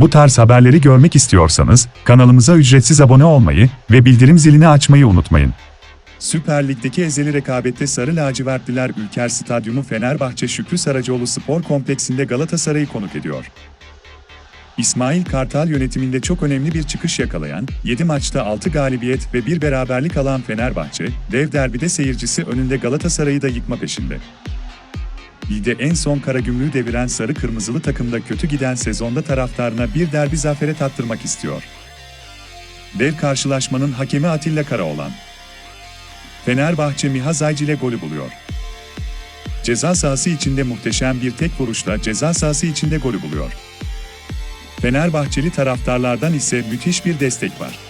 Bu tarz haberleri görmek istiyorsanız kanalımıza ücretsiz abone olmayı ve bildirim zilini açmayı unutmayın. Süper Lig'deki ezeli rekabette Sarı Lacivertliler Ülker Stadyumu Fenerbahçe Şükrü Saracoğlu Spor Kompleksinde Galatasaray'ı konuk ediyor. İsmail Kartal yönetiminde çok önemli bir çıkış yakalayan, 7 maçta 6 galibiyet ve bir beraberlik alan Fenerbahçe, dev derbide seyircisi önünde Galatasaray'ı da yıkma peşinde. Ligde en son Karagümrük'ü deviren Sarı Kırmızılı takımda kötü giden sezonda taraftarına bir derbi zafere tattırmak istiyor. Dev karşılaşmanın hakemi Atilla Karaoğlan. Fenerbahçe Miha Zayc ile golü buluyor. Ceza sahası içinde muhteşem bir tek vuruşla ceza sahası içinde golü buluyor. Fenerbahçeli taraftarlardan ise müthiş bir destek var.